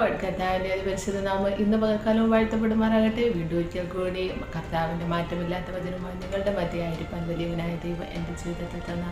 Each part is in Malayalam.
ലോഡ് കർത്താവിന്റെ പരിശുദ്ധ നാമം ഇന്ന് പകൽക്കാലവും വാഴ്ത്തപ്പെടുമാറാകട്ടെ. വീണ്ടും ഒരിക്കൽ കൂടി കർത്താവിന്റെ മാറ്റമില്ലാത്ത വചനമായി നിങ്ങളുടെ മധ്യയായിരിക്കാൻ വലിയവനായ ദൈവം എന്റെ ജീവിതത്തിൽ തന്ന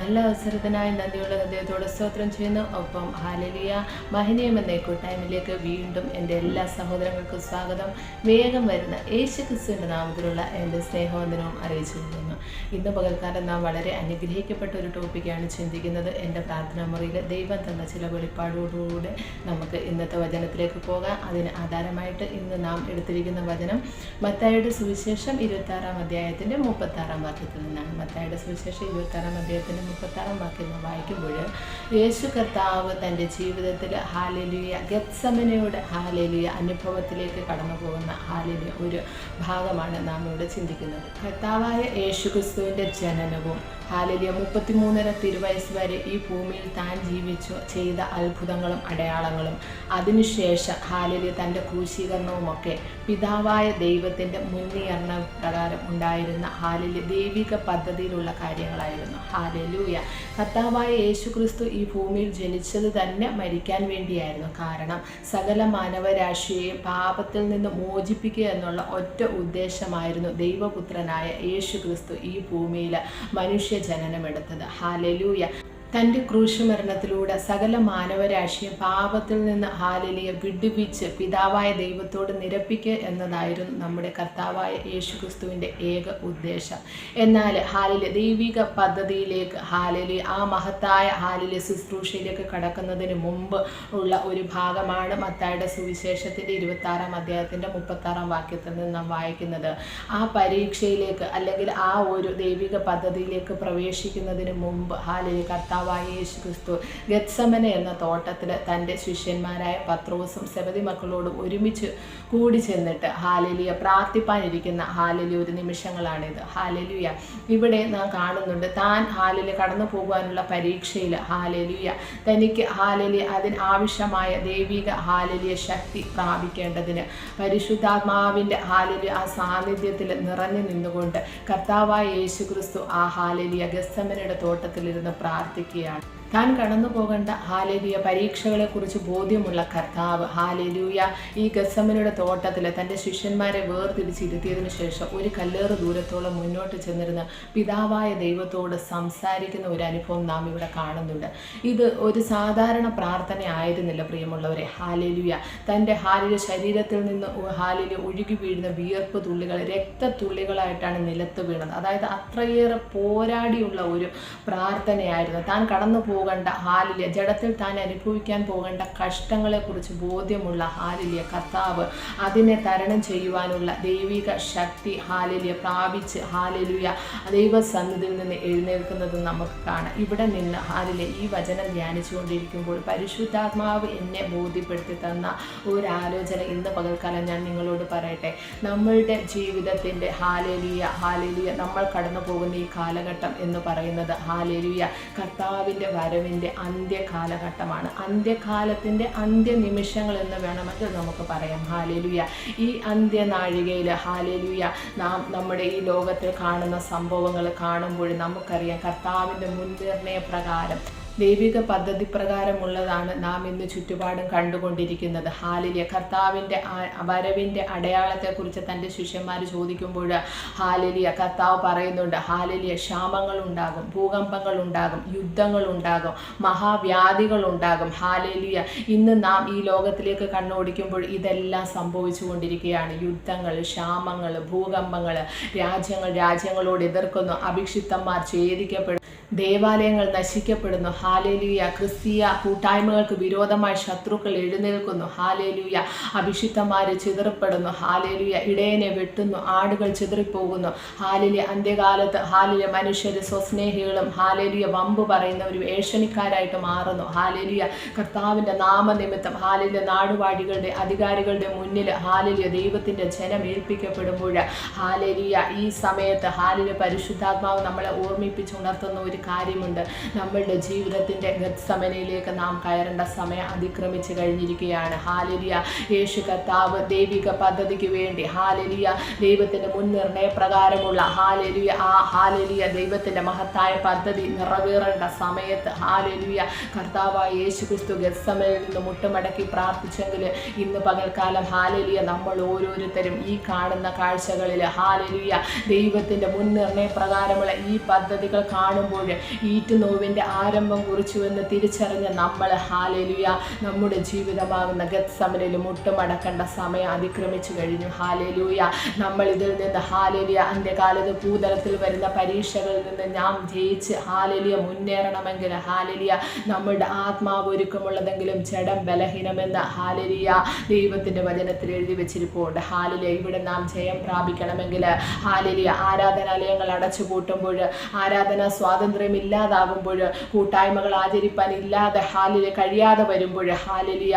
നല്ല അവസരത്തിനായി നന്ദിയുള്ള ഹൃദയത്തോടെ സ്തോത്രം ചെയ്യുന്നു. ഒപ്പം ഹാലലിയ മഹനീയം എന്ന കൂട്ടായ്മയിലേക്ക് വീണ്ടും എന്റെ എല്ലാ സഹോദരങ്ങൾക്കും സ്വാഗതം. വേഗം വരുന്ന യേശു ക്രിസ്തുവിന്റെ നാമത്തിലുള്ള എന്റെ സ്നേഹവന്ദനവും അറിയിച്ചു കൊള്ളുന്നു ഇന്ന് പകൽക്കാലം നാം വളരെ അനുഗ്രഹിക്കപ്പെട്ട ഒരു ടോപ്പിക്കാണ് ചിന്തിക്കുന്നത്. എന്റെ പ്രാർത്ഥനാ മുറിയിൽ ദൈവം തന്ന ചില വെളിപ്പാടോടുകൂടെ നമുക്ക് ഇന്നത്തെ വചനത്തിലേക്ക് പോകാം. അതിന് ആധാരമായിട്ട് ഇന്ന് നാം എടുത്തിരിക്കുന്ന വചനം മത്തായുടെ സുവിശേഷം ഇരുപത്താറാം അധ്യായത്തിന്റെ മുപ്പത്താറാം വാക്യത്തിൽ നിന്നാണ്. മത്തായുടെ സുവിശേഷം ഇരുപത്താറാം അധ്യായത്തിന്റെ മുപ്പത്താറാം വാക്യം നാം വായിക്കുമ്പോൾ യേശു കർത്താവ് തന്റെ ജീവിതത്തിൽ ഹാലലിയ ഗത്സമനയുടെ ഹാലലിയ അനുഭവത്തിലേക്ക് കടന്നു പോകുന്ന ഹാലലിയ ഒരു ഭാഗമാണ് നാം ഇവിടെ ചിന്തിക്കുന്നത്. കർത്താവായ യേശു ക്രിസ്തുവിന്റെ ജനനവും ഹാലലിയ മുപ്പത്തിമൂന്നര തിരുവയസ് വരെ ഈ ഭൂമിയിൽ താൻ ജീവിച്ചു ചെയ്ത അത്ഭുതങ്ങളും അടയാളങ്ങളും. അതിനുശേഷം ഹാലലിയ തന്റെ ക്രൂശീകരണവുമൊക്കെ പിതാവായ ദൈവത്തിന്റെ മുൻനിയർണ പ്രകാരം ഉണ്ടായിരുന്ന ഹാലലിയ ദൈവിക പദ്ധതിയിലുള്ള കാര്യങ്ങളായിരുന്നു. ഹാലലൂയ കർത്താവായ യേശു ക്രിസ്തു ഈ ഭൂമിയിൽ ജനിച്ചത് തന്നെ മരിക്കാൻ വേണ്ടിയായിരുന്നു. കാരണം സകല മാനവരാശിയെയും പാപത്തിൽ നിന്ന് മോചിപ്പിക്കുക എന്നുള്ള ഒറ്റ ഉദ്ദേശമായിരുന്നു ദൈവപുത്രനായ യേശു ക്രിസ്തു ഈ ഭൂമിയിൽ മനുഷ്യ ജനനമെടുത്തത്. ഹാലലൂയ തന്റെ ക്രൂശുമരണത്തിലൂടെ സകല മാനവരാശിയെ പാപത്തിൽ നിന്ന് ഹാലലിയെ വിടുവിച്ച് പിതാവായ ദൈവത്തോട് നിരപ്പിക്കുക എന്നതായിരുന്നു നമ്മുടെ കർത്താവായ യേശു ക്രിസ്തുവിന്റെ ഏക ഉദ്ദേശം. എന്നാൽ ഹാലിലെ ദൈവിക പദ്ധതിയിലേക്ക് ഹാലലി ആ മഹത്തായ ഹാലിലെ ശുശ്രൂഷയിലേക്ക് കടക്കുന്നതിന് മുമ്പ് ഉള്ള ഒരു ഭാഗമാണ് മത്തായുടെ സുവിശേഷത്തിന്റെ ഇരുപത്താറാം അധ്യായത്തിന്റെ മുപ്പത്താറാം വാക്യത്തിൽ നിന്ന് നാം വായിക്കുന്നത്. ആ പരീക്ഷയിലേക്ക് അല്ലെങ്കിൽ ആ ഒരു ദൈവിക പദ്ധതിയിലേക്ക് പ്രവേശിക്കുന്നതിന് മുമ്പ് ഹാലിലെ കർത്താവായ യേശു ക്രിസ്തു ഗത്സമന എന്ന തോട്ടത്തിൽ തന്റെ ശിഷ്യന്മാരായ പത്രോസും സെബതി മക്കളോടും ഒരുമിച്ച് കൂടി ചെന്നിട്ട് ഹാലലിയ പ്രാർത്ഥിപ്പാനിരിക്കുന്ന ഹാലലിയ ഒരു നിമിഷങ്ങളാണിത്. ഹാലലിയ ഇവിടെ നാം കാണുന്നുണ്ട് താൻ ഹാലലി കടന്നു പോകുവാനുള്ള പരീക്ഷയിൽ ഹാലലിയ തനിക്ക് ഹാലലിയ അതിന് ആവശ്യമായ ദൈവിക ഹാലലിയ ശക്തി പ്രാപിക്കേണ്ടതിന് പരിശുദ്ധാത്മാവിന്റെ ഹാലലിയ ആ സാന്നിധ്യത്തിൽ നിറഞ്ഞു നിന്നുകൊണ്ട് കർത്താവായ യേശു ക്രിസ്തു ആ ഹാലലിയ ഗസ്തമനയുടെ തോട്ടത്തിലിരുന്ന് പ്രാർത്ഥിക്കുകയാണ് താൻ കടന്നു പോകേണ്ട ഹാലലൂയ പരീക്ഷകളെ കുറിച്ച് ബോധ്യമുള്ള കർത്താവ്. ഹാലേലൂയ. ഈ ഗസമ്മനയുടെ തോട്ടത്തിൽ തന്റെ ശിഷ്യന്മാരെ വേർതിരിച്ചിരുത്തിയതിനു ശേഷം ഒരു കല്ലേറ് ദൂരത്തോളം മുന്നോട്ട് ചെന്നിരുന്ന പിതാവായ ദൈവത്തോട് സംസാരിക്കുന്ന ഒരു അനുഭവം നാം ഇവിടെ കാണുന്നുണ്ട്. ഇത് ഒരു സാധാരണ പ്രാർത്ഥന ആയിരുന്നില്ല പ്രിയമുള്ളവരെ. ഹാലേലൂയ. തന്റെ ഹാലിലെ ശരീരത്തിൽ നിന്ന് ഹാലിലെ ഒഴുകി വീഴുന്ന വിയർപ്പ് തുള്ളികൾ രക്തത്തുള്ളികളായിട്ടാണ് നിലത്ത് വീണത്. അതായത് അത്രയേറെ പോരാടിയുള്ള ഒരു പ്രാർത്ഥനയായിരുന്നു. താൻ കടന്നു പോകേണ്ട ഹാലില്യ. ജഡത്തിൽ താൻ അനുഭവിക്കാൻ പോകേണ്ട കഷ്ടങ്ങളെക്കുറിച്ച് ബോധ്യമുള്ള ഹാലില്യ കർത്താവ് അതിനെ തരണം ചെയ്യുവാനുള്ള ദൈവിക ശക്തി ഹാലില്യ പ്രാപിച്ച് ഹാലലിയ ദൈവസന്നിധിയിൽ നിന്ന് എഴുന്നേൽക്കുന്നത് നമുക്ക് കാണാം ഇവിടെ നിന്ന് ഹാലിലെ ഈ വചനം ധ്യാനിച്ചുകൊണ്ടിരിക്കുമ്പോൾ പരിശുദ്ധാത്മാവ് എന്നെ ബോധ്യപ്പെടുത്തി തന്ന ഒരു ആലോചന ഇന്ന് പകൽക്കാലം ഞാൻ നിങ്ങളോട് പറയട്ടെ. നമ്മളുടെ ജീവിതത്തിന്റെ ഹാലലിയ ഹാലലിയ നമ്മൾ കടന്നു പോകുന്ന ഈ കാലഘട്ടം എന്ന് പറയുന്നത് ഹാലലിയ കർത്താവിന്റെ വരവിന്റെ അന്ത്യകാലഘട്ടമാണ്. അന്ത്യകാലത്തിന്റെ അന്ത്യനിമിഷങ്ങൾ എന്ന് വേണമെങ്കിൽ നമുക്ക് പറയാം. ഹാലേലുയ. ഈ അന്ത്യനാഴികയിൽ ഹാലേലുയ നാം നമ്മുടെ ഈ ലോകത്തിൽ കാണുന്ന സംഭവങ്ങൾ കാണുമ്പോൾ നമുക്കറിയാം കർത്താവിന്റെ മുൻനിർണയ പ്രകാരം ദൈവിക പദ്ധതി പ്രകാരമുള്ളതാണ് നാം ഇന്ന് ചുറ്റുപാടും കണ്ടുകൊണ്ടിരിക്കുന്നത്. ഹാലിലെ കർത്താവിന്റെ വരവിന്റെ അടയാളത്തെക്കുറിച്ച് തന്റെ ശിഷ്യന്മാർ ചോദിക്കുമ്പോൾ ഹാലിലിയ കർത്താവ് പറയുന്നുണ്ട് ഹാലിലിയ യുദ്ധങ്ങൾ ഉണ്ടാകും മഹാവ്യാധികൾ ഉണ്ടാകും. ഹാലിലിയ. ഇന്ന് നാം ഈ ലോകത്തിലേക്ക് കണ്ണോടിക്കുമ്പോൾ ഇതെല്ലാം സംഭവിച്ചു കൊണ്ടിരിക്കുകയാണ് യുദ്ധങ്ങൾ ക്ഷാമങ്ങൾ ഭൂകമ്പങ്ങൾ രാജ്യങ്ങൾ രാജ്യങ്ങളോട് എതിർക്കുന്നു. അഭിക്ഷിപ്തന്മാർ ഛേദിക്കപ്പെടും. ദേവാലയങ്ങൾ നശിക്കപ്പെടുന്നു. ഹാലേലൂയ. ക്രിസ്തീയ കൂട്ടായ്മകൾക്ക് വിരോധമായി ശത്രുക്കൾ എഴുന്നേൽക്കുന്നു. ഹാലേലൂയ. അഭിഷിക്തമാര് ചിതറപ്പെടുന്നു. ഹാലേലൂയ. ഇടയനെ വെട്ടുന്നു. ആടുകൾ ചിതറിപ്പോകുന്നു. ഹാലിലെ അന്ത്യകാലത്ത് ഹാലിലെ മനുഷ്യർ സ്വസ്നേഹികളും ഹാലേലൂയ വമ്പ് പറയുന്ന ഒരു ഏഷണിക്കാരായിട്ട് മാറുന്നു. ഹാലേലൂയ കർത്താവിന്റെ നാമനിമിത്തം ഹാലിലെ നാടുവാഴികളുടെ അധികാരികളുടെ മുന്നിൽ ഹാലിലെ ദൈവത്തിന്റെ ജനം ഏൽപ്പിക്കപ്പെടുമ്പോൾ ഹാലേലിയ ഈ സമയത്ത് ഹാലിലെ പരിശുദ്ധാത്മാവ് നമ്മളെ ഓർമ്മിപ്പിച്ചുണർത്തുന്ന ഒരു കാര്യമുണ്ട്. നമ്മളുടെ ജീവിതത്തിന്റെ ഗത്സമനയിലേക്ക് നാം കയറേണ്ട സമയം അതിക്രമിച്ച് കഴിഞ്ഞിരിക്കുകയാണ്. ഹാലലിയ. യേശു കർത്താവ് ദൈവിക പദ്ധതിക്ക് വേണ്ടി. ഹാലലിയ. ദൈവത്തിന്റെ മുൻനിർണയ പ്രകാരമുള്ള ഹാലലിയ. ആ ഹാലലിയ ദൈവത്തിന്റെ മഹത്തായ പദ്ധതി നിറവേറേണ്ട സമയത്ത് ഹാലലിയ കർത്താവായ യേശു ക്രിസ്തു ഗത്സമനിൽ നിന്ന് മുട്ടുമടക്കി പ്രാർത്ഥിച്ചെങ്കിൽ ഇന്ന് പകൽക്കാലം ഹാലലിയ നമ്മൾ ഓരോരുത്തരും ഈ കാണുന്ന കാഴ്ചകളിൽ ഹാലലിയ ദൈവത്തിന്റെ മുൻനിർണയ പ്രകാരമുള്ള ഈ പദ്ധതികൾ കാണുമ്പോൾ ഈറ്റുനോവിന്റെ ആരംഭം കുറിച്ചുവെന്ന് തിരിച്ചറിഞ്ഞ നമ്മൾ ഹാലേലുയ നമ്മുടെ ജീവിതമാകുന്ന ഗത് സമരയിൽ മുട്ടുമടക്കേണ്ട സമയം അതിക്രമിച്ചു കഴിഞ്ഞു. ഹാലേലുയ നമ്മൾ ഇതിൽ നിന്ന് ഹാലേലിയ അന്ത്യകാലത്ത് ഭൂതലത്തിൽ വരുന്ന പരീക്ഷകളിൽ നിന്ന് നാം ജയിച്ച് ഹാലലിയ മുന്നേറണമെങ്കിൽ ഹാലലിയ നമ്മുടെ ആത്മാവ് ഒരുക്കമുള്ളതെങ്കിലും ജഡം ബലഹീനമെന്ന് ഹാലലിയ ദൈവത്തിന്റെ വചനത്തിൽ എഴുതി വെച്ചിരിപ്പുണ്ട്. ഹാലിലിയ ഇവിടെ നാം ജയം പ്രാപിക്കണമെങ്കിൽ ഹാലിലിയ ആരാധനാലയങ്ങൾ അടച്ചു കൂട്ടുമ്പോൾ ആരാധനാ സ്വാതന്ത്ര്യം ഇല്ലാതാകുമ്പോൾ കൂട്ടായ്മകൾ ആചരിപ്പാൻ ഇല്ലാതെ ഹാലിൽ കഴിയാതെ വരുമ്പോൾ ഹാലലിയ.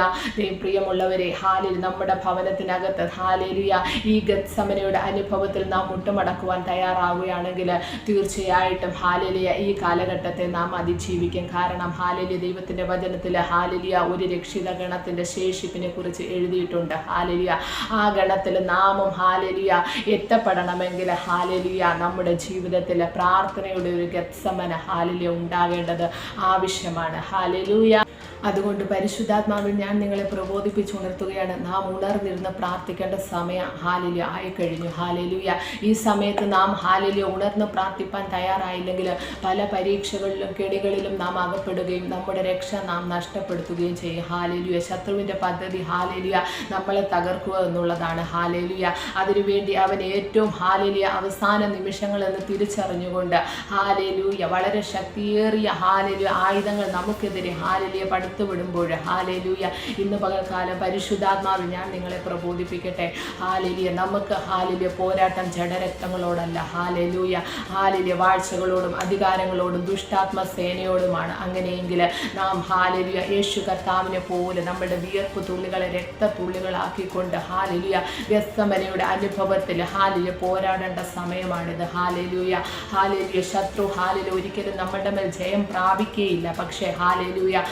പ്രിയമുള്ളവരെ ഹാലിൽ നമ്മുടെ ഭവനത്തിനകത്ത് ഹാലലിയ. ഈ ഗത്സമനയുടെ അനുഭവത്തിൽ നാം മുട്ടുമടക്കുവാൻ തയ്യാറാവുകയാണെങ്കിൽ തീർച്ചയായിട്ടും ഹാലലിയ ഈ കാലഘട്ടത്തെ നാം അതിജീവിക്കും. കാരണം ഹാലലിയ ദൈവത്തിന്റെ വചനത്തിൽ ഹാലലിയ ഒരു രക്ഷിത ഗണത്തിന്റെ ശേഷിപ്പിനെ കുറിച്ച് എഴുതിയിട്ടുണ്ട്. ഹാലലിയ. ആ ഗണത്തിൽ നാമും ഹാലലിയ എത്തപ്പെടണമെങ്കിൽ ഹാലലിയ നമ്മുടെ ജീവിതത്തിൽ പ്രാർത്ഥനയുടെ ഒരു ഗത്സമന ഹാലിലിയ ഉണ്ടാകേണ്ടത് ആവശ്യമാണ്. ഹാലിലൂയ അതുകൊണ്ട് പരിശുദ്ധാത്മാവിൽ ഞാൻ നിങ്ങളെ പ്രബോധിപ്പിച്ചുണർത്തുകയാണ് നാം ഉണർന്നിരുന്ന് പ്രാർത്ഥിക്കേണ്ട സമയം ഹാലിലു ആയിക്കഴിഞ്ഞു. ഹാലിലുയ. ഈ സമയത്ത് നാം ഹാലിലു ഉണർന്ന് പ്രാർത്ഥിപ്പാൻ തയ്യാറായില്ലെങ്കിൽ പല പരീക്ഷകളിലും കെടികളിലും നാം അകപ്പെടുകയും നമ്മുടെ രക്ഷ നാം നഷ്ടപ്പെടുത്തുകയും ചെയ്യും. ഹാലേലുയ. ശത്രുവിന്റെ പദ്ധതി ഹാലേലുയ നമ്മളെ തകർക്കുക എന്നുള്ളതാണ്. ഹാലലുയ. അതിനുവേണ്ടി അവൻ ഏറ്റവും ഹാലലിയ അവസാന നിമിഷങ്ങളെന്ന് തിരിച്ചറിഞ്ഞുകൊണ്ട് ഹാലലുയ. വളരെ ശക്തിയേറിയ ഹാലലു ആയുധങ്ങൾ നമുക്കെതിരെ ഹാലലിയ പടുത്തു വിടുമ്പോൾ ഹാലേലൂയ. ഇന്ന് പകൽക്കാലം പരിശുദ്ധാത്മാവിൽ ഞാൻ നിങ്ങളെ പ്രബോധിപ്പിക്കട്ടെ. ഹാലേലിയ. നമുക്ക് ഹാലിലെ പോരാട്ടം ജഡരക്തങ്ങളോടല്ല. ഹാലേലൂയ. ഹാലിലെ വാഴ്ചകളോടും അധികാരങ്ങളോടും ദുഷ്ടാത്മ സേനയോടുമാണ് അങ്ങനെയെങ്കിൽ നാം ഹാലിലിയ യേശു കർത്താവിനെ പോലെ നമ്മുടെ വിയർപ്പ് തുള്ളികളെ രക്തത്തുള്ളികളാക്കിക്കൊണ്ട് ഹാലിലിയ വ്യസ്തമനയുടെ അനുഭവത്തിൽ ഹാലിലെ പോരാടേണ്ട സമയമാണിത്. ഹാലലൂയ. ഹാലലിയ ശത്രു. ഹാലിൽ ഒരിക്കലും നമ്മുടെ മേൽ ജയം പ്രാപിക്കുകയില്ല. പക്ഷേ ഹാലിലൂയ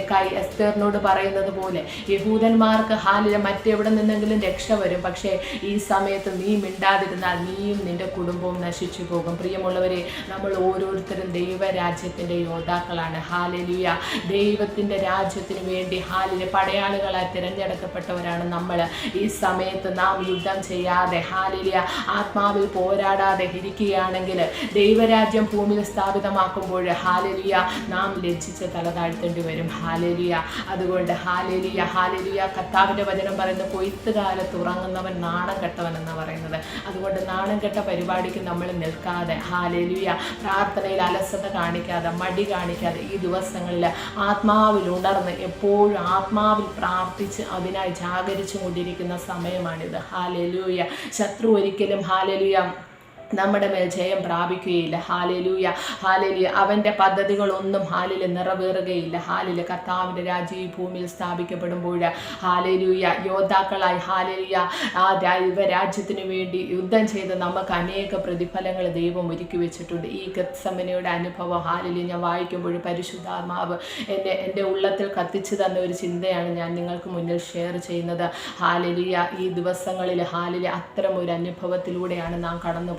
മൊർദേക്കായി എസ്തേറിനോട് പറയുന്നത് പോലെ യഹൂദന്മാർക്ക് ഹാലില മറ്റെവിടെ നിന്നെങ്കിലും രക്ഷ വരും. പക്ഷേ ഈ സമയത്ത് നീ മിണ്ടാതിരുന്നാൽ നീയും നിന്റെ കുടുംബവും നശിച്ചു പോകും. പ്രിയമുള്ളവരെ നമ്മൾ ഓരോരുത്തരും ദൈവരാജ്യത്തിന്റെ യോദ്ധാക്കളാണ്. ഹാലലിയ. ദൈവത്തിന്റെ രാജ്യത്തിന് വേണ്ടി ഹാലിലെ പടയാളികളായി തിരഞ്ഞെടുക്കപ്പെട്ടവരാണ് നമ്മൾ. ഈ സമയത്ത് നാം യുദ്ധം ചെയ്യാതെ ഹാലിലിയ ആത്മാവിൽ പോരാടാതെ ഇരിക്കുകയാണെങ്കിൽ ദൈവരാജ്യം ഭൂമിയിൽ സ്ഥാപിതമാക്കുമ്പോൾ ഹാലലിയ നാം ലജ്ജിച്ച് തല താഴ്ത്തേണ്ടി വരും. ഹാലലിയ. അതുകൊണ്ട് ഹാലലിയ ഹാലലിയ. കർത്താവിന്റെ വചനം പറയുന്ന കൊയ്ത്ത് കാലത്ത് ഉറങ്ങുന്നവൻ നാണം കെട്ടവൻ എന്ന് പറയുന്നത്. അതുകൊണ്ട് നാണം കെട്ട പരിപാടിക്ക് നമ്മൾ നിൽക്കാതെ ഹാലലിയ. പ്രാർത്ഥനയിൽ അലസത കാണിക്കാതെ മടി കാണിക്കാതെ ഈ ദിവസങ്ങളിൽ ആത്മാവിൽ ഉണർന്ന് എപ്പോഴും ആത്മാവിൽ പ്രാർത്ഥിച്ച് അതിനായി ജാഗരിച്ചു കൊണ്ടിരിക്കുന്ന സമയമാണിത്. ഹാലലൂയ. ശത്രു ഒരിക്കലും ഹാലലുയ നമ്മുടെ മേൽ ജയം പ്രാപിക്കുകയില്ല. ഹാലലൂയ. ഹാലലിയ. അവന്റെ പദ്ധതികളൊന്നും ഹാലിൽ നിറവേറുകയില്ല. ഹാലിൽ കർത്താവിന്റെ രാജ്യം ഈ ഭൂമിയിൽ സ്ഥാപിക്കപ്പെടുമ്പോൾ ഹാലലൂയ. യോദ്ധാക്കളായി ഹാലലിയ. ആ രാജ്യത്തിന് വേണ്ടി യുദ്ധം ചെയ്ത് നമുക്ക് അനേക പ്രതിഫലങ്ങൾ ദൈവം ഒരുക്കി വെച്ചിട്ടുണ്ട്. ഈ ഗത്സമനയുടെ അനുഭവം ഹാലിൽ ഞാൻ വായിക്കുമ്പോൾ പരിശുദ്ധാത്മാവ് എന്റെ എന്റെ ഉള്ളത്തിൽ കത്തിച്ചു തന്ന ഒരു ചിന്തയാണ് ഞാൻ നിങ്ങൾക്ക് മുന്നിൽ ഷെയർ ചെയ്യുന്നത്. ഹാലലിയ. ഈ ദിവസങ്ങളിൽ ഹാലിലെ അത്തരം ഒരു അനുഭവത്തിലൂടെയാണ് നാം കടന്നു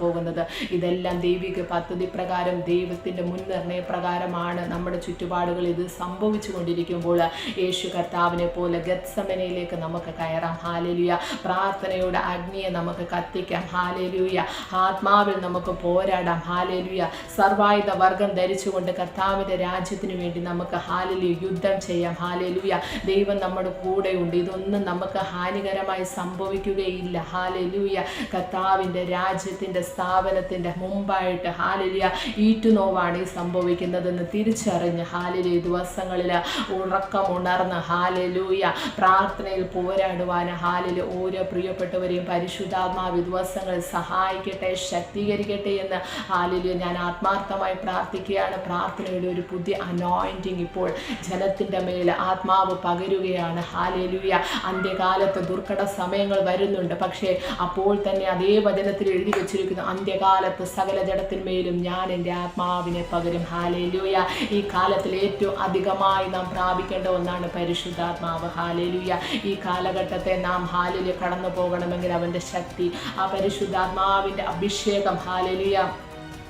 ഇതെല്ലാം ദൈവിക പദ്ധതി പ്രകാരം ദൈവത്തിന്റെ മുൻനിർണയ പ്രകാരമാണ് നമ്മുടെ ചുറ്റുപാടുകൾ ഇത് സംഭവിച്ചു കൊണ്ടിരിക്കുമ്പോൾ യേശു കർത്താവിനെ പോലെ ഗത്സമനയിലേക്ക് നമുക്ക് കയറാം. ഹാലലിയ. പ്രാർത്ഥനയുടെ അഗ്നിയെ നമുക്ക് കത്തിക്കാം. ഹാലലിയ. ആത്മാവിൽ നമുക്ക് പോരാടാം. ഹാലലിയ. സർവായുധ വർഗം ധരിച്ചുകൊണ്ട് കർത്താവിന്റെ രാജ്യത്തിന് വേണ്ടി നമുക്ക് ഹാലലിയ യുദ്ധം ചെയ്യാം. ഹാലലിയ. ദൈവം നമ്മുടെ കൂടെയുണ്ട്. ഇതൊന്നും നമുക്ക് ഹാനികരമായി സംഭവിക്കുകയില്ല. ഹാലലിയ. കർത്താവിന്റെ രാജ്യത്തിന്റെ സ്ഥാപനത്തിന്റെ മുമ്പായിട്ട് ഹാലിലിയ ഈറ്റുനോവാണ് ഈ സംഭവിക്കുന്നതെന്ന് തിരിച്ചറിഞ്ഞ് ഹാലിലിയ ദിവസങ്ങളിൽ ഉറക്കമുണർന്ന് ഹാലലൂയ പ്രാർത്ഥനയിൽ പോരാടുവാൻ ഹാലിൽ ഓരോ പ്രിയപ്പെട്ടവരെയും പരിശുദ്ധാത്മാവ് ഈ ദിവസങ്ങളിൽ സഹായിക്കട്ടെ ശക്തീകരിക്കട്ടെ എന്ന് ഹാലിലിയ ഞാൻ ആത്മാർത്ഥമായി പ്രാർത്ഥിക്കുകയാണ്. പ്രാർത്ഥനയുടെ ഒരു പുതിയ അനോയിന്റിങ് ഇപ്പോൾ ജനത്തിന്റെ മേൽ ആത്മാവ് പകരുകയാണ്. ഹാലലൂയ അന്ത്യകാലത്ത് ദുർഘട സമയങ്ങൾ വരുന്നുണ്ട്. പക്ഷേ അപ്പോൾ തന്നെ അതേ വചനത്തിൽ എഴുതി വെച്ചിരിക്കുന്നു. അന്ത്യകാലത്ത് സകല ജഡത്തിന്മേലും ഞാൻ എന്റെ ആത്മാവിനെ പകരും. ഹാലേലൂയ ഈ കാലത്തിൽ ഏറ്റവും അധികമായി നാം പ്രാപിക്കേണ്ട ഒന്നാണ് പരിശുദ്ധാത്മാവ്. ഹാലേലൂയ ഈ കാലഘട്ടത്തെ നാം ഹാലിൽ കടന്നു പോകണമെങ്കിൽ അവന്റെ ശക്തി ആ പരിശുദ്ധാത്മാവിന്റെ അഭിഷേകം. ഹാലേലൂയ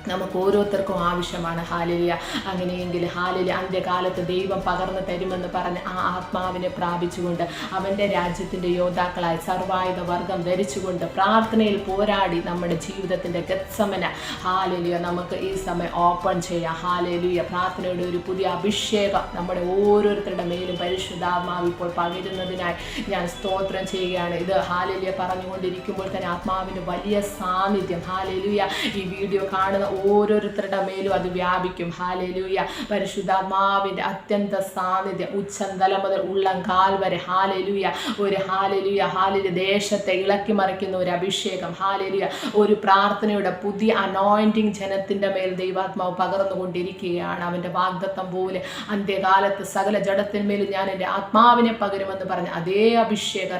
നമുക്ക് ഓരോരുത്തർക്കും ആവശ്യമാണ്. ഹാലിലിയ. അങ്ങനെയെങ്കിൽ ഹാലില അന്ത്യകാലത്ത് ദൈവം പകർന്നു തരുമെന്ന് പറഞ്ഞ് ആ ആത്മാവിനെ പ്രാപിച്ചുകൊണ്ട് അവന്റെ രാജ്യത്തിന്റെ യോദ്ധാക്കളായി സർവായുധ വർഗം ധരിച്ചുകൊണ്ട് പ്രാർത്ഥനയിൽ പോരാടി നമ്മുടെ ജീവിതത്തിന്റെ ഗത്സമന. ഹാലിലിയ നമുക്ക് ഈ സമയം ഓപ്പൺ ചെയ്യാം. ഹാലിലിയ. പ്രാർത്ഥനയുടെ ഒരു പുതിയ അഭിഷേകം നമ്മുടെ ഓരോരുത്തരുടെ മേലും പരിശുദ്ധാത്മാവ് ഇപ്പോൾ പകരുന്നതിനായി ഞാൻ സ്തോത്രം ചെയ്യുകയാണ്. ഇത് ഹാലിലിയ പറഞ്ഞുകൊണ്ടിരിക്കുമ്പോൾ തന്നെ ആത്മാവിന്റെ വലിയ സാന്നിധ്യം. ഹാലിലിയ. ഈ വീഡിയോ കാണുന്ന ഓരോരുത്തരുടെ മേലും അത് വ്യാപിക്കും. ഹാലലൂയ പരിശുദ്ധാത്മാവിന്റെ അത്യന്ത സാന്നിധ്യം ഉച്ചന്തല മുതൽ ഉള്ളം കാൽ വരെ. ഹാലലൂയ ഒരു ഹാലലൂയ ഹാലിൽ ദേശത്തെ ഇളക്കി മറിക്കുന്ന ഒരു അഭിഷേകം. ഹാലലൂയ ഒരു പ്രാർത്ഥനയുടെ പുതിയ അനോയിന്റിങ് ജനത്തിന്റെ മേൽ ദൈവാത്മാവ് പകർന്നുകൊണ്ടിരിക്കുകയാണ്. അവന്റെ വാഗ്ദത്തം പോലെ അന്ത്യകാലത്ത് സകല ജഡത്തിന്മേലും ഞാൻ എന്റെ ആത്മാവിനെ പകരുമെന്ന് പറഞ്ഞ അതേ അഭിഷേക.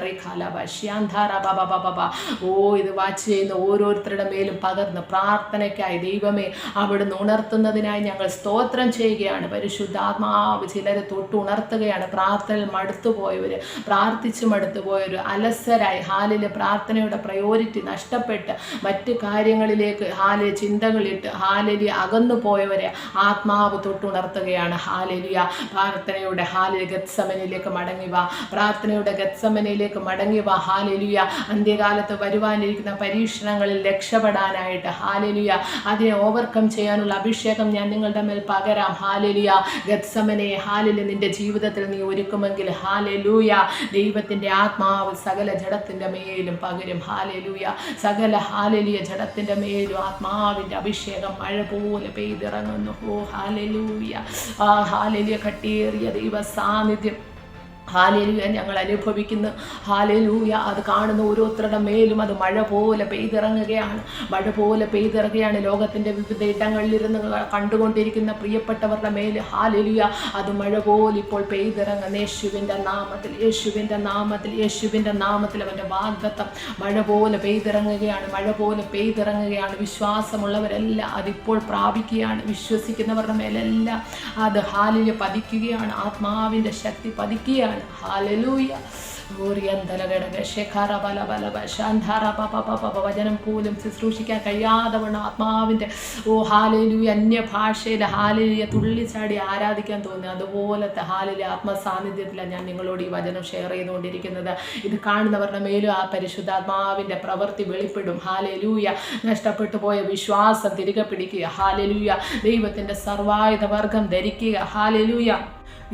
ബാബ ഓ ഇത് വാച്ച് ചെയ്യുന്ന ഓരോരുത്തരുടെ മേലും പകർന്ന് പ്രാർത്ഥനയ്ക്കായി ദൈവമേ അവിടുന്ന് ഉണർത്തുന്നതിനായി ഞങ്ങൾ സ്തോത്രം ചെയ്യുകയാണ്. പരിശുദ്ധാത്മാവ് ചിലരെ തൊട്ടുണർത്തുകയാണ് പ്രാർത്ഥനയിൽ മടുത്തുപോയവർ പ്രാർത്ഥിച്ച് മടുത്തുപോയവർ അലസരായി. ഹാലിലെ പ്രാർത്ഥനയുടെ പ്രയോറിറ്റി നഷ്ടപ്പെട്ട് മറ്റ് കാര്യങ്ങളിലേക്ക് ഹാലെ ചിന്തകളിട്ട് ഹാലലി അകന്നു പോയവരെ ആത്മാവ് തൊട്ടുണർത്തുകയാണ് ഹാലലിയ. പ്രാർത്ഥനയുടെ ഹാലിൽ ഗത്സമനിലേക്ക് മടങ്ങി പ്രാർത്ഥനയുടെ ഗത്സമനയിലേക്ക് മടങ്ങി വാ. ഹാലലിയ. അന്ത്യകാലത്ത് വരുവാനിരിക്കുന്ന പരീക്ഷണങ്ങളിൽ രക്ഷപ്പെടാനായിട്ട്. ഹാലലിയ. അതിനെ ഓവർകം ചെയ്യാനുള്ള അഭിഷേകം ഞാൻ നിങ്ങളുടെ മേൽ പകരാം. ഹാലലിയ ഗത്സമനെ ഹാലിൽ നിന്റെ ജീവിതത്തിൽ നീ ഒരുക്കുമെങ്കിൽ ഹാലലൂയ ദൈവത്തിന്റെ ആത്മാവ് സകല ജഡത്തിന്റെ മേലും പകരും. ഹാലലൂയ സകല ഹാലലിയ ജഡത്തിന്റെ മേലും ആത്മാവിന്റെ അഭിഷേകം മഴ പോലെ പെയ്തിറങ്ങുന്നു. ഓ ഹാലലൂയ ആ ഹാലലിയ കട്ടിയേറിയ ദൈവ സാന്നിധ്യം ഹാലേലൂയ ഞങ്ങൾ അനുഭവിക്കുന്നു. ഹാലേലൂയ അത് കാണുന്ന ഓരോരുത്തരുടെ മേലും അത് മഴ പോലെ പെയ്തിറങ്ങുകയാണ്. മഴ പോലെ പെയ്തിറങ്ങുകയാണ്. ലോകത്തിന്റെ വിവിധ ഇടങ്ങളിലിരുന്ന് കണ്ടുകൊണ്ടിരിക്കുന്ന പ്രിയപ്പെട്ടവരുടെ മേൽ ഹാലേലൂയ അത് മഴ പോലെ ഇപ്പോൾ പെയ്തിറങ്ങുന്ന. യേശുവിന്റെ നാമത്തിൽ യേശുവിന്റെ നാമത്തിൽ യേശുവിന്റെ നാമത്തിൽ അവന്റെ വാഗ്ദത്തം മഴ പോലെ പെയ്തിറങ്ങുകയാണ്. മഴ പോലെ പെയ്തിറങ്ങുകയാണ്. വിശ്വാസമുള്ളവരെല്ലാം അതിപ്പോൾ പ്രാപിക്കുകയാണ്. വിശ്വസിക്കുന്നവരുടെ മേലെല്ലാം അത് ഹാലിൽ പതിക്കുകയാണ്. ആത്മാവിന്റെ ശക്തി പതിക്കുകയാണ്. ഹാലലൂയ വചനം പോലും ശുശ്രൂഷിക്കാൻ കഴിയാതെ വണ്ണം ആത്മാവിന്റെ ഓ ഹാലലു അന്യഭാഷയിൽ ഹാലലിയ തുള്ളിച്ചാടി ആരാധിക്കാൻ തോന്നി അതുപോലത്തെ ഹാലലി ആത്മസാന്നിധ്യത്തിലാണ് ഞാൻ നിങ്ങളോട് ഈ വചനം ഷെയർ ചെയ്തുകൊണ്ടിരിക്കുന്നത്. ഇത് കാണുന്നവരുടെ മേലും ആ പരിശുദ്ധാത്മാവിന്റെ പ്രവൃത്തി വെളിപ്പെടും. ഹാലലൂയ നഷ്ടപ്പെട്ടു പോയ വിശ്വാസം തിരികെ പിടിക്കുക. ഹാലലൂയ ദൈവത്തിന്റെ സർവായുധ വർഗം ധരിക്കുക. ഹാലലൂയ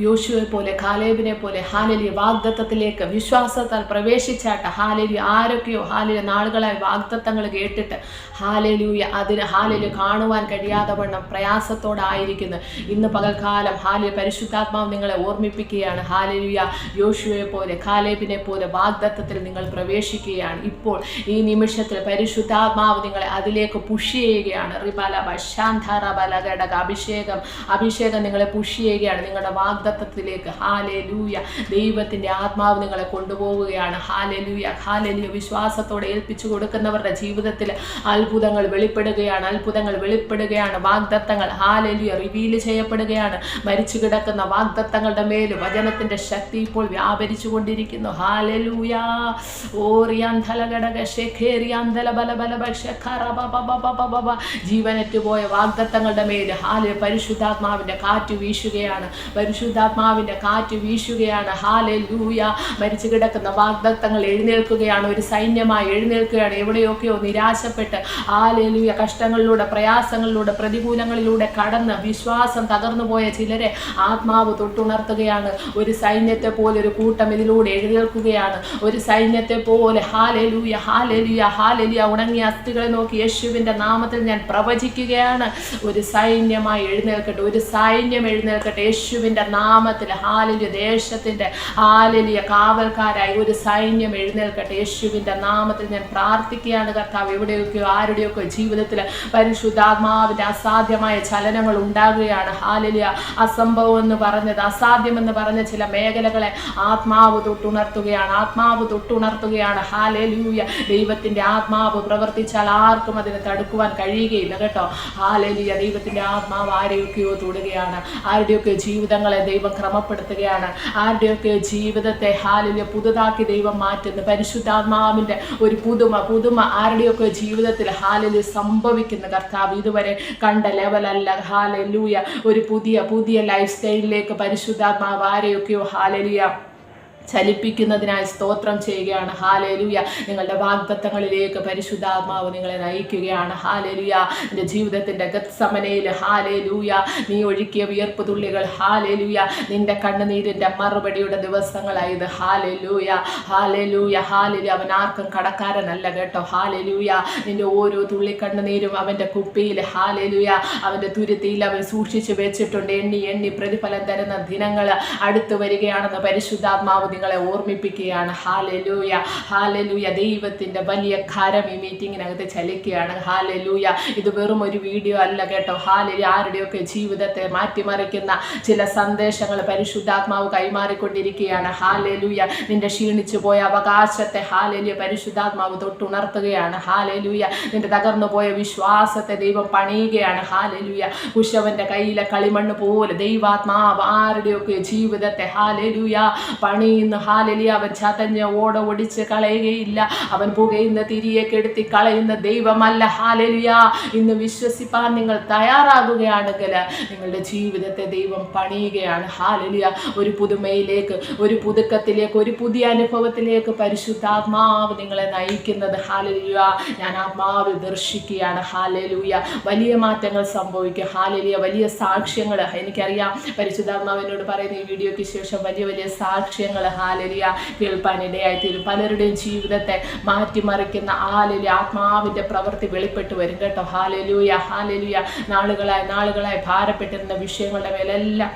യോശുവെ പോലെ ഖാലേബിനെ പോലെ ഹാലലി വാഗ്ദത്തത്തിലേക്ക് വിശ്വാസത്താൽ പ്രവേശിച്ചാട്ട് ഹാലലി ആരൊക്കെയോ ഹാലിലെ നാളുകളായി വാഗ്ദത്തങ്ങൾ കേട്ടിട്ട് ഹാലലൂയ അതിന് ഹാലലി കാണുവാൻ കഴിയാതെ വണ്ണം പ്രയാസത്തോടായിരിക്കുന്നു ഇന്ന് പകൽക്കാലം ഹാലി പരിശുദ്ധാത്മാവ് നിങ്ങളെ ഓർമ്മിപ്പിക്കുകയാണ്. ഹാലലുയ യോശുവെ പോലെ ഖാലേബിനെ പോലെ വാഗ്ദത്തത്തിൽ നിങ്ങൾ പ്രവേശിക്കുകയാണ്. ഇപ്പോൾ ഈ നിമിഷത്തിൽ പരിശുദ്ധാത്മാവ് നിങ്ങളെ അതിലേക്ക് പുഷ് ചെയ്യുകയാണ്. റിബാല ബശാന്ധാറ ബലഘടക അഭിഷേകം അഭിഷേകം നിങ്ങളെ പുഷ് ചെയ്യുകയാണ്. നിങ്ങളുടെ വാഗ്ദ വാഗ്ദത്തത്തിലേക്ക് ഹാലേ ലൂയ ദൈവത്തിന്റെ ആത്മാവ് നിങ്ങളെ കൊണ്ടുപോവുകയാണ്. ഹാലേ ലൂയ ഹാലേ ലൂയ വിശ്വാസത്തോടെ ഏൽപ്പിച്ചു കൊടുക്കുന്നവരുടെ ജീവിതത്തിൽ അത്ഭുതങ്ങൾ വെളിപ്പെടുകയാണ്. അത്ഭുതങ്ങൾ വെളിപ്പെടുകയാണ്. വാഗ്ദത്തങ്ങൾ ഹാലേ ലൂയ റിവീൽ ചെയ്യപ്പെടുകയാണ്. മരിച്ചു കിടക്കുന്ന വാഗ്ദത്തങ്ങളുടെ മേൽ വചനത്തിന്റെ ശക്തി ഇപ്പോൾ വ്യാപരിച്ചു കൊണ്ടിരിക്കുന്നു ഹാലേ ലൂയ ജീവനറ്റുപോയ വാഗ്ദത്തങ്ങളുടെ മേൽ ഹാലെ പരിശുദ്ധാത്മാവിന്റെ കാറ്റ് വീശുകയാണ്. പരിശുദ്ധ പരിശുദ്ധാത്മാവിന്റെ കാറ്റ് വീശുകയാണ്. ഹാലെ ലൂയ മരിച്ചു കിടക്കുന്ന വാഗ്ദത്തങ്ങൾ എഴുന്നേൽക്കുകയാണ്. ഒരു സൈന്യമായി എഴുന്നേൽക്കുകയാണ്. എവിടെയൊക്കെയോ നിരാശപ്പെട്ട് ഹാലെ ലൂയ കഷ്ടങ്ങളിലൂടെ പ്രയാസങ്ങളിലൂടെ പ്രതികൂലങ്ങളിലൂടെ കടന്ന് വിശ്വാസം തകർന്നു പോയ ചിലരെ ആത്മാവ് തൊട്ടുണർത്തുകയാണ്. ഒരു സൈന്യത്തെ പോലെ ഒരു കൂട്ടം ഇതിലൂടെ എഴുന്നേൽക്കുകയാണ്. ഒരു സൈന്യത്തെ പോലെ ഹാലലൂയ ഹാലലിയ ഹാലലിയ ഉണങ്ങിയ അസ്ഥികളെ നോക്കി യേശുവിന്റെ നാമത്തിൽ ഞാൻ പ്രവചിക്കുകയാണ്. ഒരു സൈന്യമായി എഴുന്നേൽക്കട്ടെ. ഒരു സൈന്യം എഴുന്നേൽക്കട്ടെ. യേശുവിന്റെ നാമത്തിൽ ഹാലിലി ദേശത്തിന്റെ ഹാലിലിയ കാവൽക്കാരായി ഒരു സൈന്യം എഴുന്നേൽക്കട്ടെ. യേശുവിന്റെ നാമത്തിൽ ഞാൻ പ്രാർത്ഥിക്കുകയാണ്. കർത്താവ് എവിടെയൊക്കെയോ ആരുടെയൊക്കെ ജീവിതത്തിൽ പരിശുദ്ധാത്മാവിന്റെ അസാധ്യമായ ചലനങ്ങൾ ഉണ്ടാകുകയാണ്. ഹാലിലിയ അസംഭവം എന്ന് പറഞ്ഞത് അസാധ്യമെന്ന് പറഞ്ഞ ചില മേഖലകളെ ആത്മാവ് തൊട്ടുണർത്തുകയാണ്. ആത്മാവ് തൊട്ടുണർത്തുകയാണ്. ഹാലലൂയ. ദൈവത്തിന്റെ ആത്മാവ് പ്രവർത്തിച്ചാൽ ആർക്കും അതിനെ തടുക്കുവാൻ കഴിയുകയില്ല കേട്ടോ. ഹാലലിയ. ദൈവത്തിന്റെ ആത്മാവ് ആരെയൊക്കെയോ തൊടുകയാണ്. ആരുടെയൊക്കെ ജീവിതങ്ങളെ ദൈവം ക്രമപ്പെടുത്തുകയാണ്. ആരുടെയൊക്കെ ജീവിതത്തെ ഹാലിലിയ പുതുതാക്കി ദൈവം മാറ്റുന്നു. പരിശുദ്ധാത്മാവിന്റെ ഒരു പുതുമ പുതുമ ആരുടെയൊക്കെ ജീവിതത്തിൽ ഹാലിൽ സംഭവിക്കുന്ന കർത്താവ്? ഇതുവരെ കണ്ട ലെവലല്ല ഹാലലൂയ ഒരു പുതിയ പുതിയ ലൈഫ് സ്റ്റൈലിലേക്ക് പരിശുദ്ധാത്മാവ് ആരെയൊക്കെയോ ഹാലലിയ ചലിപ്പിക്കുന്നതിനായി സ്തോത്രം ചെയ്യുകയാണ്. ഹാലേലുയ. നിങ്ങളുടെ വാഗ്ദത്തങ്ങളിലേക്ക് പരിശുദ്ധാത്മാവ് നിങ്ങളെ നയിക്കുകയാണ്. ഹാലേലുയ. എന്റെ ജീവിതത്തിന്റെ ഗത്സമനയിൽ. ഹാലേലൂയ. നീ ഒഴുക്കിയ വിയർപ്പ് തുള്ളികൾ. ഹാലേലുയ. നിന്റെ കണ്ണുനീരിന്റെ മറുപടിയുടെ ദിവസങ്ങളായത്. ഹാലേലൂയ. ഹാലേലൂയ. ഹാലേലു അവൻ ആർക്കും കടക്കാരനല്ല കേട്ടോ. ഹാലേലൂയ. നിന്റെ ഓരോ തുള്ളി കണ്ണുനീരും അവന്റെ കുപ്പിയിൽ. ഹാലലുയ. അവന്റെ തുരുത്തിയിൽ അവൻ സൂക്ഷിച്ചു വെച്ചിട്ടുണ്ട്. എണ്ണി എണ്ണി പ്രതിഫലം തരുന്ന ദിനങ്ങൾ അടുത്തു വരികയാണെന്ന് പരിശുദ്ധാത്മാവ് നിങ്ങളെ ഓർമ്മിപ്പിക്കുകയാണ്. ഹാലലൂയ ഹാലലൂയ ദൈവത്തിന്റെ വലിയ കരം ഈ മീറ്റിങ്ങിനകത്ത് ചലിക്കുകയാണ്. ഹാലലൂയ ഇത് വെറും ഒരു വീഡിയോ അല്ല കേട്ടോ. ഹാലലി ആരുടെയൊക്കെ ജീവിതത്തെ മാറ്റിമറിക്കുന്ന ചില സന്ദേശങ്ങൾ പരിശുദ്ധാത്മാവ് കൈമാറിക്കൊണ്ടിരിക്കുകയാണ്. ഹാലലൂയ നിന്റെ ക്ഷീണിച്ചു പോയ അവകാശത്തെ ഹാലലിയ പരിശുദ്ധാത്മാവ് തൊട്ടുണർത്തുകയാണ്. ഹാലലൂയ നിന്റെ തകർന്നു പോയ വിശ്വാസത്തെ ദൈവം പണിയുകയാണ്. ഹാലലൂയ കുശവന്റെ കയ്യിലെ കളിമണ്ണ് പോലെ ദൈവാത്മാവ് ആരുടെയൊക്കെ ജീവിതത്തെ ഹാലലൂയ പണിയുന്ന. ഹാലലിയ അവൻ ചതഞ്ഞ ഓട ഒടിച്ച് കളയുകയില്ല. അവൻ പുകയുന്ന തിരിയെ കെടുത്തി കളയുന്ന ദൈവമല്ല. ഹാലലിയ ഇന്ന് വിശ്വസിപ്പാൻ നിങ്ങൾ തയ്യാറാകുകയാണെങ്കിൽ നിങ്ങളുടെ ജീവിതത്തെ ദൈവം പണിയുകയാണ്. ഹാലലിയ ഒരു പുതുമയിലേക്ക് ഒരു പുതുക്കത്തിലേക്ക് ഒരു പുതിയ അനുഭവത്തിലേക്ക് പരിശുദ്ധാത്മാവ് നിങ്ങളെ നയിക്കുന്നത്. ഹാലലിയ ഞാൻ ആത്മാവിൽ ദർശിക്കുകയാണ്. ഹാലലൂയ വലിയ മാറ്റങ്ങൾ സംഭവിക്കും. ഹാലലിയ വലിയ സാക്ഷ്യങ്ങൾ. എനിക്കറിയാം പരിശുദ്ധാത്മാവിനോട് പറയുന്ന ഈ വീഡിയോയ്ക്ക് ശേഷം വലിയ വലിയ സാക്ഷ്യങ്ങൾ. ഹാലലിയ കേൾപ്പാനിടയായി തീരും പലരുടെയും ജീവിതത്തെ മാറ്റിമറിക്കുന്ന ഹാലലിയ ആത്മാവിന്റെ പ്രവൃത്തി വെളിപ്പെട്ട് വരും കേട്ടോ. ഹാലലൂയ ഹാലലൂയ നാളുകളായി നാളുകളായി ഭാരപ്പെട്ടിരുന്ന വിഷയങ്ങളുടെ മേലെല്ലാം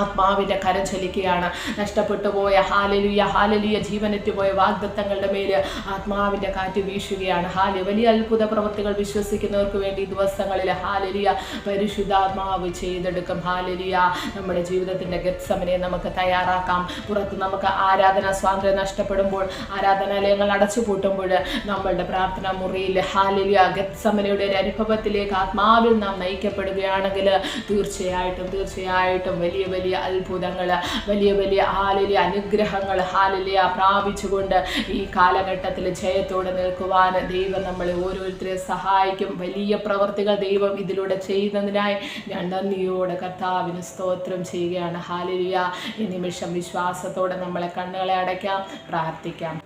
ആത്മാവിന്റെ കരം ചലിക്കുകയാണ്. നഷ്ടപ്പെട്ടു പോയ ഹാലലിയ ഹാലലിയ ജീവനറ്റ് പോയ വാഗ്ദത്തങ്ങളുടെ മേൽ ആത്മാവിന്റെ കാറ്റ് വീശുകയാണ്. ഹാലി വലിയ അത്ഭുത പ്രവൃത്തികൾ വിശ്വസിക്കുന്നവർക്ക് വേണ്ടി ദിവസങ്ങളിൽ ഹാലലിയ പരിശുദ്ധാത്മാവ് ചെയ്തെടുക്കും. ഹാലലിയ നമ്മുടെ ജീവിതത്തിന്റെ ഗത്സമനെ നമുക്ക് തയ്യാറാക്കാം. പുറത്ത് നമുക്ക് ആരാധന സ്വാതന്ത്ര്യം നഷ്ടപ്പെടുമ്പോൾ ആരാധനാലയങ്ങൾ അടച്ചുപൂട്ടുമ്പോൾ നമ്മളുടെ പ്രാർത്ഥന മുറിയിൽ ഹാലലിയ ഗത്സമനയുടെ ഒരു അനുഭവത്തിലേക്ക് ആത്മാവിൽ നാം നയിക്കപ്പെടുകയാണെങ്കിൽ തീർച്ചയായിട്ടും തീർച്ചയായിട്ടും വലിയ വലിയ അത്ഭുതങ്ങൾ വലിയ വലിയ ഹാലിലെ അനുഗ്രഹങ്ങൾ ഹാലിലെ പ്രാപിച്ചുകൊണ്ട് ഈ കാലഘട്ടത്തിൽ ജയത്തോടെ നിൽക്കുവാൻ ദൈവം നമ്മളെ ഓരോരുത്തരെ സഹായിക്കും. വലിയ പ്രവർത്തികൾ ദൈവം ഇതിലൂടെ ചെയ്യുന്നതിനായി ഞാൻ നന്ദിയോടെ കർത്താവിന് സ്തോത്രം ചെയ്യുകയാണ്. ഹാലിലിയ. ഈ നിമിഷം വിശ്വാസത്തോടെ നമ്മളെ കണ്ണുകളെ അടയ്ക്കാം പ്രാർത്ഥിക്കാം.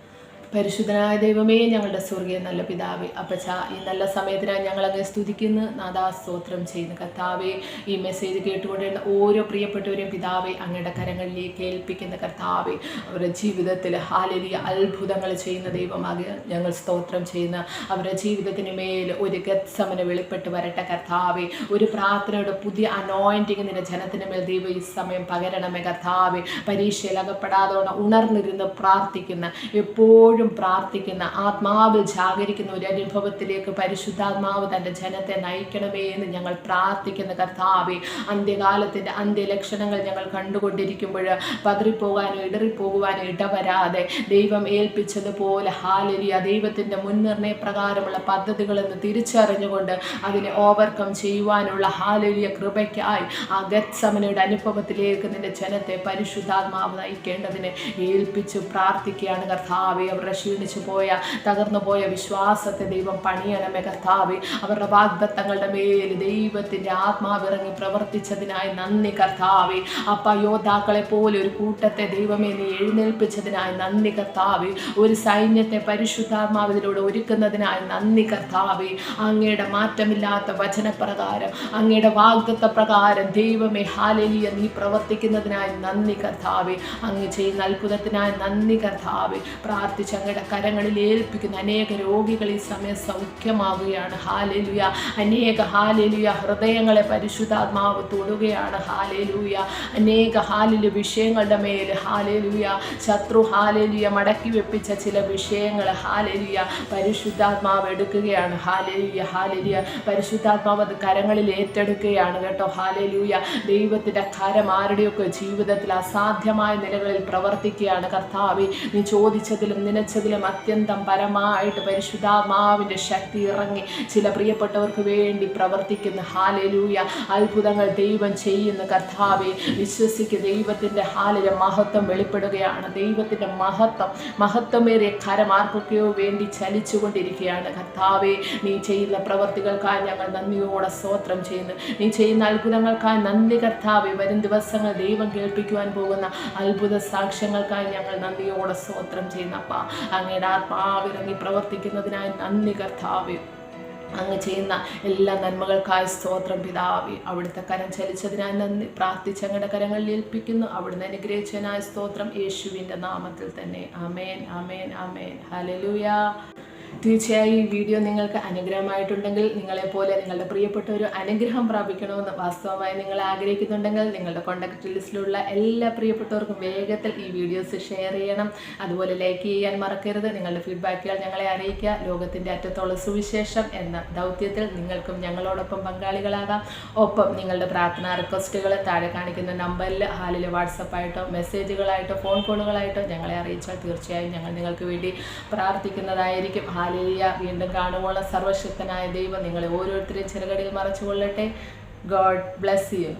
പരിശുദ്ധനായ ദൈവമേ ഞങ്ങളുടെ സ്വർഗീയ നല്ല പിതാവേ അപ്പച്ച ഈ നല്ല സമയത്തിനായി ഞങ്ങളങ്ങ് സ്തുതിക്കുന്ന. നാദാ സ്തോത്രം ചെയ്യുന്നു. കർത്താവെ ഈ മെസ്സേജ് കേട്ടുകൊണ്ടിരുന്ന ഓരോ പ്രിയപ്പെട്ടവരെയും പിതാവെ അങ്ങയുടെ കരങ്ങളിലേക്ക് ഏൽപ്പിക്കുന്ന കർത്താവെ അവരുടെ ജീവിതത്തിൽ ഹാലരിയ അത്ഭുതങ്ങൾ ചെയ്യുന്ന ദൈവമാകെ ഞങ്ങൾ സ്തോത്രം ചെയ്യുന്ന. അവരുടെ ജീവിതത്തിന് മേൽ ഒരു ഗത്സമന വെളിപ്പെട്ട് വരട്ടെ കർത്താവെ. ഒരു പ്രാർത്ഥനയുടെ പുതിയ അനോയിന്റിങ് നിന്റെ ജനത്തിന് മേൽ ദൈവം ഈ സമയം പകരണമേ കർത്താവെ. പരീക്ഷയിൽ അകപ്പെടാതെ ഉണർന്നിരുന്ന് പ്രാർത്ഥിക്കുന്ന എപ്പോഴും പ്രാർത്ഥിക്കുന്ന ആത്മാവിൽ ജാഗരിക്കുന്ന ഒരു അനുഭവത്തിലേക്ക് പരിശുദ്ധാത്മാവ് തന്റെ ജനത്തെ നയിക്കണമേ എന്ന് ഞങ്ങൾ പ്രാർത്ഥിക്കുന്ന കർത്താവെ. അന്ത്യകാലത്തിന്റെ അന്ത്യലക്ഷണങ്ങൾ ഞങ്ങൾ കണ്ടുകൊണ്ടിരിക്കുമ്പോൾ പതറിപ്പോകാനോ ഇടറിപ്പോകുവാനോ ഇടവരാതെ ദൈവം ഏൽപ്പിച്ചതുപോലെ ഹാലലിയ ദൈവത്തിന്റെ മുൻനിർണയ പ്രകാരമുള്ള പദ്ധതികളെന്ന് തിരിച്ചറിഞ്ഞുകൊണ്ട് അതിനെ ഓവർകം ചെയ്യുവാനുള്ള ഹാലരിയ കൃപയ്ക്കായി ആ ഗത്സമനയുടെ അനുഭവത്തിലേക്ക് നിന്റെ ജനത്തെ പരിശുദ്ധാത്മാവ് നയിക്കേണ്ടതിനെ ഏൽപ്പിച്ച് പ്രാർത്ഥിക്കുകയാണ് കർത്താവെ. അവരുടെ ക്ഷീണിച്ചു പോയ തകർന്നു പോയ വിശ്വാസത്തെ ദൈവം പണിയണമേ കർത്താവ്. അവരുടെ വാഗ്ദത്തങ്ങളുടെ മേൽ ദൈവത്തിന്റെ ആത്മാവിറങ്ങി പ്രവർത്തിച്ചതിനായി നന്ദി കർത്താവ്. അപ്പ യോദ്ധാക്കളെ പോലെ ഒരു കൂട്ടത്തെ ദൈവമേ നീ എഴുന്നേൽപ്പിച്ചതിനായി നന്ദി കർത്താവ്. ഒരു സൈന്യത്തെ പരിശുദ്ധാത്മാവിലൂടെ ഒരുക്കുന്നതിനായി നന്ദി കർത്താവ്. അങ്ങയുടെ മാറ്റമില്ലാത്ത വചനപ്രകാരം അങ്ങയുടെ വാഗ്ദത്ത പ്രകാരം ദൈവമേ ഹാലലിയ നീ പ്രവർത്തിക്കുന്നതിനായി നന്ദി കർത്താവ്. അങ്ങ് ചെയ്യുന്ന അത്ഭുതത്തിനായി നന്ദി കർത്താവ്. പ്രാർത്ഥിച്ചു അങ്ങയുടെ കരങ്ങളിൽ ഏൽപ്പിക്കുന്ന അനേക രോഗികൾ ഈ സമയം സൗഖ്യമാവുകയാണ്. ഹാലേലുയ. അനേക ഹാലേലുയ. ഹൃദയങ്ങളെ പരിശുദ്ധാത്മാവ് തൊടുകയാണ്. ഹാലലുയ. അനേക ഹാലിലു വിഷയങ്ങളുടെ മേൽ. ഹാലലുയ. ശത്രു ഹാലേലുയ. മടക്കി വെപ്പിച്ച ചില വിഷയങ്ങൾ ഹാലേലുയ പരിശുദ്ധാത്മാവ് എടുക്കുകയാണ്. Hallelujah hallelujah. പരിശുദ്ധാത്മാവ് അത് കരങ്ങളിൽ ഏറ്റെടുക്കുകയാണ് കേട്ടോ. ഹാലലുയ. ദൈവത്തിന്റെ കരം ആരുടെയൊക്കെ ജീവിതത്തിൽ അസാധ്യമായ നിലകളിൽ പ്രവർത്തിക്കുകയാണ്. കർത്താവി നീ ചോദിച്ചതിലും നനച്ചതിലും അത്യന്തം പരമായിട്ട് പരിശുദ്ധാത്മാവിന്റെ ശക്തി ഇറങ്ങി ചില പ്രിയപ്പെട്ടവർക്ക് വേണ്ടി പ്രവർത്തിക്കുന്ന ഹാലലൂയ അത്ഭുതങ്ങൾ ദൈവം ചെയ്യുന്ന കർത്താവെ വിശ്വസിക്കുക ദൈവത്തിന്റെ ഹാലിലെ മഹത്വം വെളിപ്പെടുകയാണ്. ദൈവത്തിന്റെ മഹത്വം മഹത്വമേറിയ കരം വേണ്ടി ചലിച്ചുകൊണ്ടിരിക്കുകയാണ്. കർത്താവെ നീ ചെയ്യുന്ന പ്രവർത്തികൾക്കായി ഞങ്ങൾ നന്ദിയോടെ സ്തോത്രം ചെയ്യുന്നു. നീ ചെയ്യുന്ന അത്ഭുതങ്ങൾക്കായി നന്ദി കർത്താവെ. വരും ദിവസങ്ങൾ ദൈവം കേൾപ്പിക്കുവാൻ പോകുന്ന അത്ഭുത സാക്ഷ്യങ്ങൾക്കായി ഞങ്ങൾ നന്ദിയോടെ സ്തോത്രം ചെയ്യുന്നപ്പ അങ്ങയുടെ ആത്മാവിറങ്ങി പ്രവർത്തിക്കുന്നതിനായി നന്ദി കർത്താവ്. അങ്ങ് ചെയ്യുന്ന എല്ലാ നന്മകൾക്കായി സ്തോത്രം പിതാവി. അവിടുത്തെ കരം ചലിച്ചതിനായി നന്ദി. പ്രാർത്ഥിച്ച് അങ്ങയുടെ കരങ്ങളിൽ ഏൽപ്പിക്കുന്നു. അവിടുന്ന് അനുഗ്രഹിച്ചതിനായ സ്തോത്രം. യേശുവിന്റെ നാമത്തിൽ തന്നെ. അമേൻ അമേൻ അമേൻ ഹലലുയ തീർച്ചയായും ഈ വീഡിയോ നിങ്ങൾക്ക് അനുഗ്രഹമായിട്ടുണ്ടെങ്കിൽ നിങ്ങളെപ്പോലെ നിങ്ങളുടെ പ്രിയപ്പെട്ട ഒരു അനുഗ്രഹം പ്രാപിക്കണമെന്ന് വാസ്തവമായി നിങ്ങൾ ആഗ്രഹിക്കുന്നുണ്ടെങ്കിൽ നിങ്ങളുടെ കോൺടാക്ട് ലിസ്റ്റിലുള്ള എല്ലാ പ്രിയപ്പെട്ടവർക്കും വേഗത്തിൽ ഈ വീഡിയോസ് ഷെയർ ചെയ്യണം. അതുപോലെ ലൈക്ക് ചെയ്യാൻ മറക്കരുത്. നിങ്ങളുടെ ഫീഡ്ബാക്കുകൾ ഞങ്ങളെ അറിയിക്കുക. ലോകത്തിന്റെ അറ്റത്തോളം സുവിശേഷം എന്ന ദൗത്യത്തിൽ നിങ്ങൾക്കും ഞങ്ങളോടൊപ്പം പങ്കാളികളാകാം. ഒപ്പം നിങ്ങളുടെ പ്രാർത്ഥനാ റിക്വസ്റ്റുകൾ താഴെ കാണിക്കുന്ന നമ്പറിൽ ഹാലിൽ വാട്സപ്പായിട്ടോ മെസ്സേജുകളായിട്ടോ ഫോൺ കോളുകളായിട്ടോ ഞങ്ങളെ അറിയിച്ചാൽ തീർച്ചയായും ഞങ്ങൾ നിങ്ങൾക്ക് വേണ്ടി പ്രാർത്ഥിക്കുന്നതായിരിക്കും. ഹാലയിയ വീണ്ടും കാണുമ്പോൾ സർവശക്തനായ ദൈവം നിങ്ങളെ ഓരോരുത്തരെയും ചെറുകടിയിൽ മറച്ചുകൊള്ളട്ടെ. God bless you